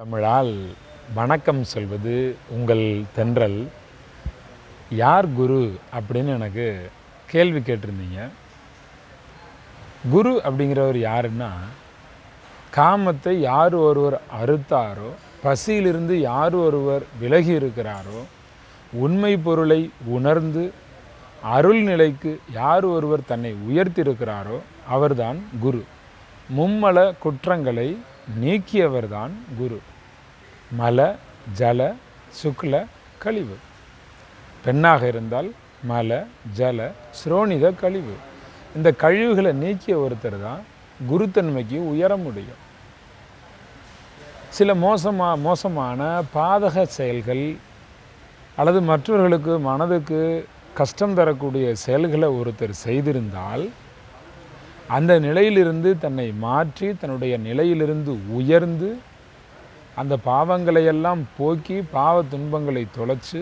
தமிழால் வணக்கம் சொல்வது உங்கள் தென்றல். யார் குரு அப்படின்னு எனக்கு கேள்வி கேட்டிருந்தீங்க. குரு அப்படிங்கிறவர் யாருன்னா காமத்தை யார் ஒருவர் அறுத்தாரோ பசியிலிருந்து யார் ஒருவர் விலகி இருக்கிறாரோ உண்மை பொருளை உணர்ந்து அருள் நிலைக்கு யார் ஒருவர் தன்னை உயர்த்தியிருக்கிறாரோ அவர்தான் குரு. மும்மல குற்றங்களை நீக்கியவர்தான் குரு. மல ஜல சுக்ல கழிவு. பெண்ணாக இருந்தால் மல ஜல ஸ்ரோனித கழிவு. இந்த கழிவுகளை நீக்கிய ஒருத்தர் தான் குருத்தன்மைக்கு உயர முடியும். சில மோசமா மோசமான பாதக செயல்கள் அல்லது மற்றவர்களுக்கு மனதுக்கு கஷ்டம் தரக்கூடிய செயல்களை ஒருத்தர் செய்திருந்தால் அந்த நிலையிலிருந்து தன்னை மாற்றி தன்னுடைய நிலையிலிருந்து உயர்ந்து அந்த பாவங்களையெல்லாம் போக்கி பாவ துன்பங்களை தொலைச்சு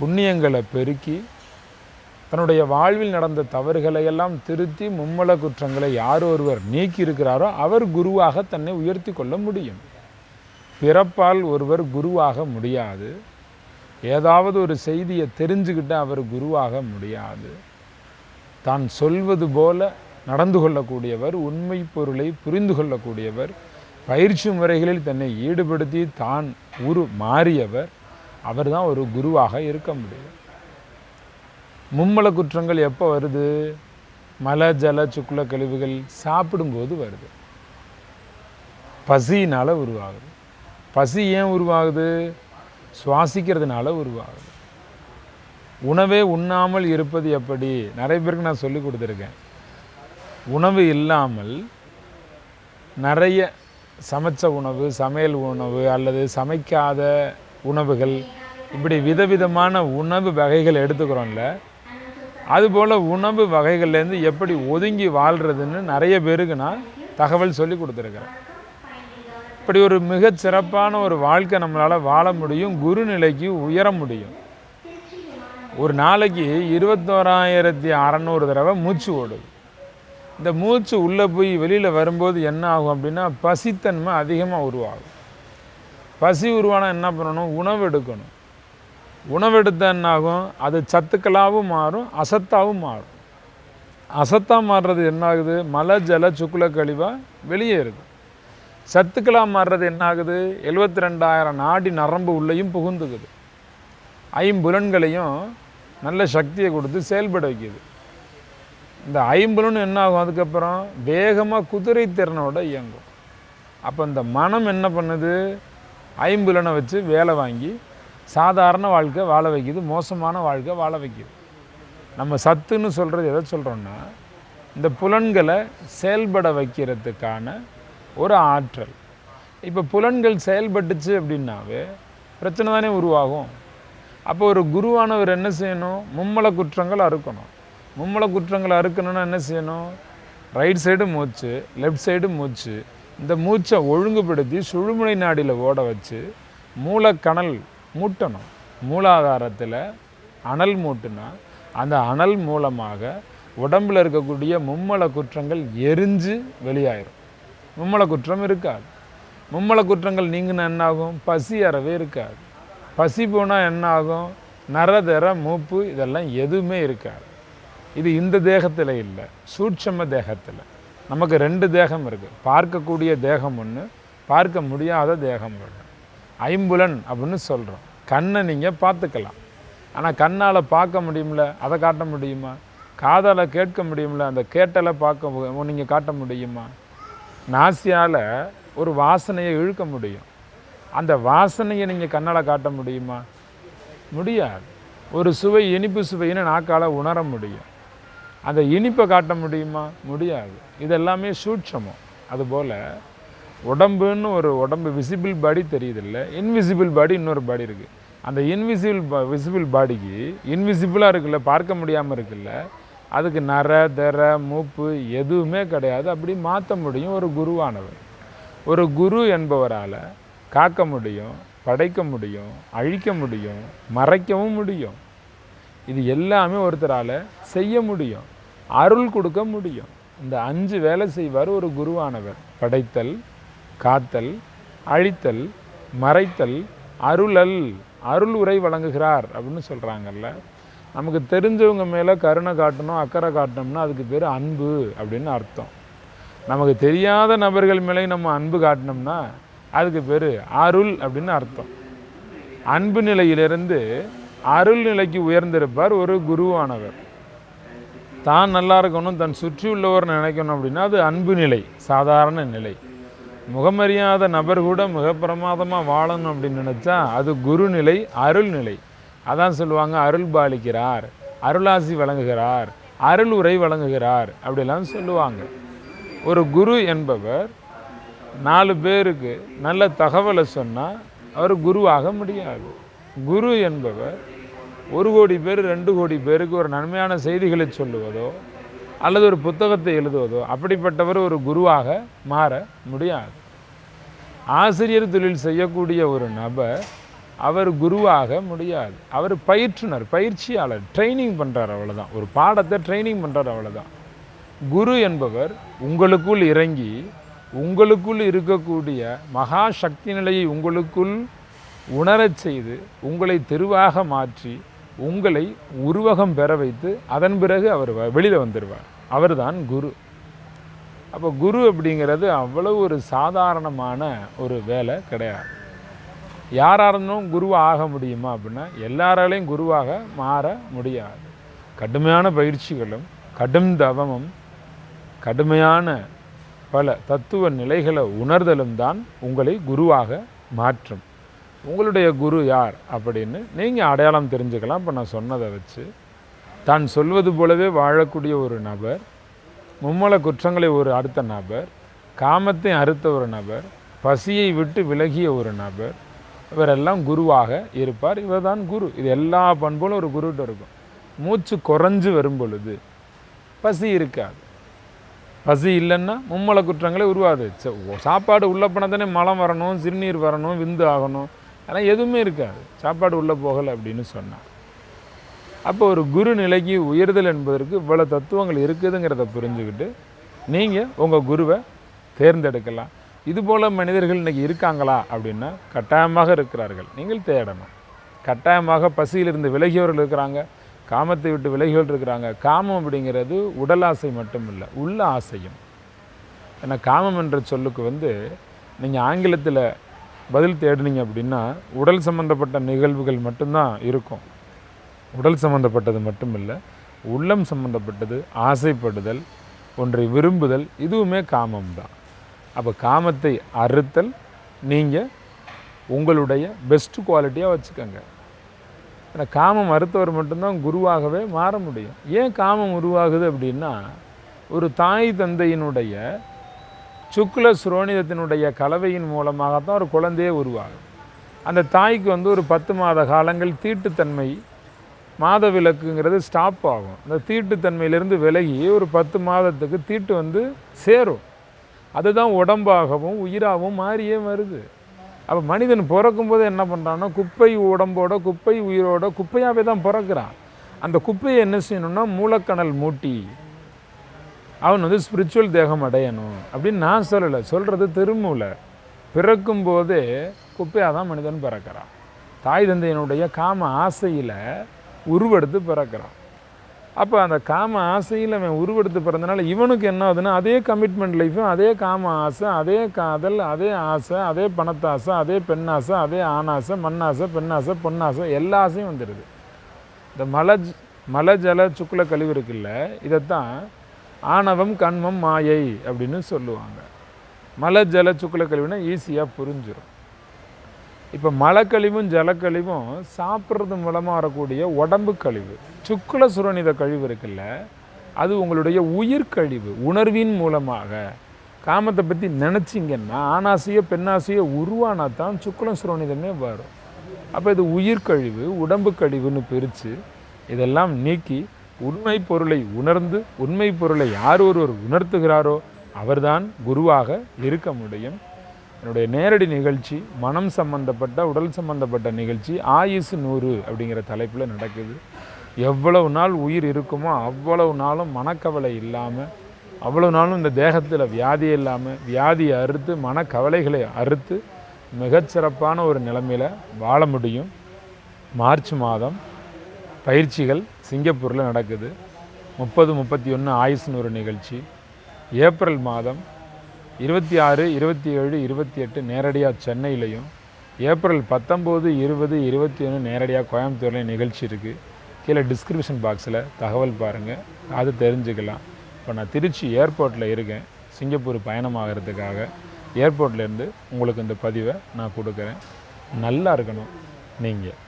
புண்ணியங்களை பெருக்கி தன்னுடைய வாழ்வில் நடந்த தவறுகளையெல்லாம் திருத்தி மும்மல குற்றங்களை யார் ஒருவர் நீக்கி இருக்கிறாரோ அவர் குருவாக தன்னை உயர்த்தி கொள்ள முடியும். பிறப்பால் ஒருவர் குருவாக முடியாது. ஏதாவது ஒரு செய்தியை தெரிஞ்சுக்கிட்டு அவர் குருவாக முடியாது. தான் சொல்வது போல நடந்து கொள்ளக்கூடியவர் உண்மை பொருளை புரிந்து கொள்ளக்கூடியவர் பயிற்சி முறைகளில் தன்னை ஈடுபடுத்தி தான் உரு மாறியவர் அவர் தான் ஒரு குருவாக இருக்க முடியும். மும்மல குற்றங்கள் எப்போ வருது? மல ஜல சுக்குல கழிவுகள் சாப்பிடும்போது வருது. பசியினால் உருவாகுது. பசி ஏன் உருவாகுது? சுவாசிக்கிறதுனால உருவாகுது. உணவே உண்ணாமல் இருப்பது எப்படி? நிறைய பேருக்கு நான் சொல்லி கொடுத்துருக்கேன். உணவு இல்லாமல் நிறைய சமைச்ச உணவு சமையல் உணவு அல்லது சமைக்காத உணவுகள் இப்படி விதவிதமான உணவு வகைகள் எடுத்துக்கிறோம்ல அதுபோல் உணவு வகைகள்லேருந்து எப்படி ஒதுங்கி வாழ்கிறதுன்னு நிறைய பேருக்கு நான் தகவல் சொல்லி கொடுத்துருக்குறேன். இப்படி ஒரு மிகச் சிறப்பான ஒரு வாழ்க்கை நம்மளால் வாழ முடியும் குருநிலைக்கு உயர முடியும். ஒரு நாளைக்கு இருபத்தோராயிரத்தி அறநூறு தடவை மூச்சு ஓடுது. இந்த மூச்சு உள்ளே போய் வெளியில் வரும்போது என்ன ஆகும் அப்படின்னா பசித்தன்மை அதிகமாக உருவாகும். பசி உருவானா என்ன பண்ணணும்? உணவு எடுக்கணும். உணவு எடுத்தால் என்ன ஆகும்? அது சத்துக்களாகவும் மாறும் அசத்தாகவும் மாறும். அசத்தாக மாறுறது என்ன ஆகுது? மலை ஜல சுக்குல கழிவாக வெளியேறுது சத்துக்களாக மாறுறது என்ன ஆகுது? எழுபத்தி ரெண்டாயிரம் நாடி நரம்பு உள்ளேயும் புகுந்துக்குது. ஐம்புலன்களையும் நல்ல சக்தியை கொடுத்து செயல்பட வைக்கிது. இந்த ஐம்புலன் என்ன ஆகும் அதுக்கப்புறம் வேகமாக குதிரை திறனோட இயங்கும். அப்போ இந்த மனம் என்ன பண்ணுது? ஐம்புலனை வச்சு வேலை வாங்கி சாதாரண வாழ்க்கை வாழ வைக்கிது மோசமான வாழ்க்கை வாழ வைக்குது. நம்ம சத்துன்னு சொல்கிறது எதை சொல்கிறோன்னா இந்த புலன்களை செயல்பட வைக்கிறதுக்கான ஒரு ஆற்றல். இப்போ புலன்கள் செயல்பட்டுச்சு அப்படின்னாவே பிரச்சனை தானே உருவாகும். அப்போ ஒரு குருவானவர் என்ன செய்யணும்? மும்மல குற்றங்கள் அறுக்கணும். மும்மல குற்றங்களை அறுக்கணும்னா என்ன செய்யணும்? ரைட் சைடு மூச்சு லெஃப்ட் சைடு மூச்சு. இந்த மூச்சை ஒழுங்குபடுத்தி சுழுமுனை நாடியில் ஓட வச்சு மூலக்கணல் மூட்டணும். மூலாதாரத்தில் அனல் மூட்டுனா அந்த அனல் மூலமாக உடம்பில் இருக்கக்கூடிய மும்மல குற்றங்கள் எரிஞ்சு வெளியாயிரும். மும்மல குற்றம் இருக்காது. மும்மல குற்றங்கள் நீங்கினா என்னாகும்? பசி அறவே இருக்காது. பசி போனால் என்ன ஆகும் நரதர மூப்பு இதெல்லாம் எதுவுமே இருக்காது. இது இந்த தேகத்தில் இல்லை சூட்சம தேகத்தில். நமக்கு ரெண்டு தேகம் இருக்குது பார்க்கக்கூடிய தேகம் ஒன்று பார்க்க முடியாத தேகம் ஒன்று ஐம்புலன் அப்படின்னு சொல்கிறோம் கண்ணை நீங்கள் பார்த்துக்கலாம். ஆனால் கண்ணால் பார்க்க முடியும்ல அதை காட்ட முடியுமா? காதால் கேட்க முடியும்ல அந்த கேட்டலை பார்க்க நீங்கள் காட்ட முடியுமா? நாசியால் ஒரு வாசனையை இழுக்க முடியும். அந்த வாசனையை நீங்கள் கண்ணால் காட்ட முடியுமா? முடியாது. ஒரு சுவை இனிப்பு சுவைன்னு நாக்கால் உணர முடியும். அந்த இனிப்பை காட்ட முடியுமா? முடியாது. இதெல்லாமே சூட்சமம். அதுபோல் உடம்புன்னு ஒரு உடம்பு விசிபிள் பாடி இல்லை இன்விசிபிள் பாடி இன்னொரு பாடி இருக்குது அந்த இன்விசிபிள் பா விசிபிள் பாடிக்கு இன்விசிபிளாக இருக்குல்ல? பார்க்க முடியாமல் இருக்குல்ல? அதுக்கு நர தர மூப்பு எதுவுமே கிடையாது. அப்படி மாற்ற முடியும் ஒரு குருவானவர். ஒரு குரு என்பவரால் காக்க முடியும் படைக்க முடியும் அழிக்க முடியும் மறைக்கவும் முடியும். இது எல்லாமே ஒருத்தரால் செய்ய முடியும். அருள் கொடுக்க முடியும். இந்த அஞ்சு வேலை செய்வார் ஒரு குருவானவர். படைத்தல் காத்தல் அழித்தல் மறைத்தல் அருளல். அருள் உரை வழங்குகிறார் அப்படின்னு சொல்கிறாங்கல்ல நமக்கு தெரிஞ்சவங்க மேலே கருணை காட்டணும் அக்கறை காட்டணும்னா அதுக்கு பேர் அன்பு அப்படின்னு அர்த்தம். நமக்கு தெரியாத நபர்கள் மேலே நம்ம அன்பு காட்டினோம்னா அதுக்கு பேர் அருள் அப்படின்னு அர்த்தம். அன்பு நிலையிலிருந்து அருள் நிலைக்கு உயர்ந்திருப்பார் ஒரு குருவானவர். தான் நல்லா இருக்கணும் தன் சுற்றி உள்ளவர் நினைக்கணும் அப்படின்னா அது அன்பு நிலை சாதாரண நிலை. முகமறியாத நபர் கூட மிக பிரமாதமாக வாழணும் அப்படின்னு நினச்சா அது குருநிலை அருள் நிலை. அதான் சொல்லுவாங்க அருள் பாலிக்கிறார் அருளாசி வழங்குகிறார் அருள் உரை வழங்குகிறார் அப்படிலாம் சொல்லுவாங்க. ஒரு குரு என்பவர் நாலு பேருக்கு நல்ல தகவலை சொன்னால் அவர் குருவாக முடியாது. குரு என்பவர் ஒரு கோடி பேர் ரெண்டு கோடி பேருக்கு ஒரு நன்மையான செய்திகளை சொல்லுவதோ அல்லது ஒரு புத்தகத்தை எழுதுவதோ அப்படிப்பட்டவர் ஒரு குருவாக மாற முடியாது. ஆசிரியர் தொழில் செய்யக்கூடிய ஒரு நபர் அவர் குருவாக முடியாது. அவர் பயிற்றுனர் பயிற்சியாளர் ட்ரைனிங் பண்ணுறார் அவ்வளோதான் ஒரு பாடத்தை ட்ரைனிங் பண்ணுறார் அவ்வளோதான் குரு என்பவர் உங்களுக்குள் இறங்கி உங்களுக்குள் இருக்கக்கூடிய மகா சக்தி நிலையை உங்களுக்குள் உணரச் செய்து உங்களை தெருவாக மாற்றி உங்களை உருவகம் பெற வைத்து அதன் பிறகு அவர் வெளியில் வந்துடுவார் அவர்தான் குரு. அப்போ குரு அப்படிங்கிறது அவ்வளவு ஒரு சாதாரணமான ஒரு வேலை கிடையாது. யாராக இருந்தும் குருவாக ஆக முடியுமா அப்படின்னா எல்லாராலையும் குருவாக மாற முடியாது. கடுமையான பயிற்சிகளும் கடும் தவமும் கடுமையான பல தத்துவ நிலைகளை உணர்தலும் தான் உங்களை குருவாக மாற்றும். உங்களுடைய குரு யார் அப்படின்னு நீங்கள் அடையாளம் தெரிஞ்சுக்கலாம். இப்போ நான் சொன்னதை வச்சு தான் சொல்வது போலவே வாழக்கூடிய ஒரு நபர் மும்மல குற்றங்களை ஒரு அடுத்த நபர் காமத்தை அறுத்த ஒரு நபர் பசியை விட்டு விலகிய ஒரு நபர் இவரெல்லாம் குருவாக இருப்பார். இவர் தான் குரு. இது எல்லா பண்புகளும் ஒரு குருகிட்ட இருக்கும். மூச்சு குறைஞ்சு வரும் பொழுது பசி இருக்காது. பசி இல்லைன்னா மும்மல குற்றங்களே உருவாது. சாப்பாடு உள்ள போனால் தானே மலம் வரணும் சிறுநீர் வரணும் விந்து ஆகணும். ஆனால் எதுவுமே இருக்காது. சாப்பாடு உள்ளே போகலை அப்படின்னு சொன்னான் அப்போ ஒரு குரு நிலைக்கு உயர்தல் என்பதற்கு இவ்வளோ தத்துவங்கள் இருக்குதுங்கிறத புரிஞ்சுக்கிட்டு நீங்கள் உங்கள் குருவை தேர்ந்தெடுக்கலாம். இதுபோல் மனிதர்கள் இன்றைக்கி இருக்காங்களா அப்படின்னா கட்டாயமாக இருக்கிறார்கள். நீங்கள் தேடணும். கட்டாயமாக பசியிலிருந்து விலகியவர்கள் இருக்கிறாங்க. காமத்தை விட்டு விலகிகள் இருக்கிறாங்க. காமம் அப்படிங்கிறது உடல் ஆசை மட்டும் இல்லை உள்ள ஆசையும். ஏன்னா காமம் என்ற சொல்லுக்கு வந்து நீங்கள் ஆங்கிலத்தில் பதில் தேடினீங்க அப்படின்னா உடல் சம்பந்தப்பட்ட நிகழ்வுகள் மட்டும்தான் இருக்கும். உடல் சம்பந்தப்பட்டது மட்டும் இல்லை உள்ளம் சம்பந்தப்பட்டது ஆசைப்படுதல் ஒன்றை விரும்புதல் இதுவுமே காமம் தான் அப்போ காமத்தை அறுத்தல் நீங்கள் உங்களுடைய பெஸ்ட் குவாலிட்டியாக வச்சுக்கோங்க. ஏன்னா காமம் அறுத்தவர் மட்டும்தான் குருவாகவே மாற முடியும். ஏன் காமம் உருவாகுது அப்படின்னா ஒரு தாய் தந்தையினுடைய சுக்ல சுரோனிதத்தினுடைய கலவையின் மூலமாகத்தான் ஒரு குழந்தையே உருவாகும். அந்த தாய்க்கு வந்து ஒரு பத்து மாத காலங்கள் தீட்டுத்தன்மை மாதவிலக்குங்கிறது ஸ்டாப் ஆகும். அந்த தீட்டுத்தன்மையிலிருந்து விலகி ஒரு பத்து மாதத்துக்கு தீட்டு வந்து சேரும். அதுதான் உடம்பாகவும் உயிராகவும் மாறியே வருது. அப்போ மனிதன் பிறக்கும்போது என்ன பண்ணுறான்னா குப்பை உடம்போட குப்பை உயிரோட குப்பையாகவே தான் பிறக்கிறான். அந்த குப்பையை என்ன செய்யணும்னா மூலக்கணல் மூட்டி அவன் வந்து ஸ்பிரிச்சுவல் தேகம் அடையணும் அப்படின்னு நான் சொல்லலை. சொல்கிறது திருமூல. பிறக்கும் போதே குப்பையாக தான் மனிதன் பிறக்கிறான். தாய் தந்தையினுடைய காம ஆசையில் உருவெடுத்து பிறக்கிறான். அப்போ அந்த காம ஆசையில் அவன் உருவெடுத்து பிறந்தனால இவனுக்கு என்ன ஆகுதுன்னா அதே கமிட்மெண்ட் லைஃப்பும் அதே காம ஆசை அதே காதல் அதே ஆசை அதே பணத்தாசை அதே பெண்ணாசை அதே ஆணாசை மண்ணாசை பெண்ணாசை பொன்னாசை எல்லா ஆசையும் வந்துடுது இந்த மலை மலஜல மலை ஜல சுக்குல கழிவு இருக்குல்ல இதைத்தான் ஆணவம் கண்மம் மாயை அப்படின்னு சொல்லுவாங்க. மலை ஜல சுக்குல கழிவுனா ஈஸியாக புரிஞ்சிடும் இப்போ மலைக்கழிவும் ஜலக்கழிவும் சாப்பிட்றது மூலமாக வரக்கூடிய உடம்பு கழிவு சுக்குல சுரணித கழிவு இருக்குல்ல அது உங்களுடைய உயிர்க்கழிவு உணர்வின் மூலமாக. காமத்தை பற்றி நினச்சிங்கன்னா ஆணாசியோ பெண்ணாசையோ உருவானா தான் சுக்குலம் சுரோனிதமே வரும். அப்போ இது உயிர்க்கழிவு உடம்பு கழிவுன்னு பிரித்து இதெல்லாம் நீக்கி உண்மை பொருளை உணர்ந்து உண்மை பொருளை யார் ஒருவர் உணர்த்துகிறாரோ அவர்தான் குருவாக இருக்க முடியும். என்னுடைய நேரடி நிகழ்ச்சி மனம் சம்பந்தப்பட்ட உடல் சம்பந்தப்பட்ட நிகழ்ச்சி ஆயுசு நூறு அப்படிங்கிற தலைப்பில் நடக்குது. எவ்வளவு நாள் உயிர் இருக்குமோ அவ்வளவு நாளும் மனக்கவலை இல்லாமல் அவ்வளவு நாளும் இந்த தேகத்தில் வியாதி இல்லாமல் வியாதியை அறுத்து மனக்கவலைகளை அறுத்து மிகச்சிறப்பான ஒரு நிலைமையில் வாழ முடியும். மார்ச் மாதம் பயிற்சிகள் சிங்கப்பூரில் நடக்குது. முப்பது முப்பத்தி ஒன்று ஆயுஷ்னு ஒரு நிகழ்ச்சி. ஏப்ரல் மாதம் இருபத்தி ஆறு இருபத்தி ஏழு இருபத்தி எட்டு நேரடியாக சென்னையிலையும் ஏப்ரல் பத்தொம்போது இருபது இருபத்தி ஒன்று நேரடியாக கோயம்புத்தூர்லேயும் நிகழ்ச்சி இருக்குது கீழே டிஸ்கிரிப்ஷன் பாக்ஸில் தகவல் பாருங்கள் அது தெரிஞ்சுக்கலாம். இப்போ நான் திருச்சி ஏர்போர்ட்டில் இருக்கேன். சிங்கப்பூர் பயணமாகிறதுக்காக. ஏர்போர்ட்லேருந்து உங்களுக்கு இந்த பதிவை நான் கொடுக்குறேன். நல்லா இருக்கணும். நீங்கள்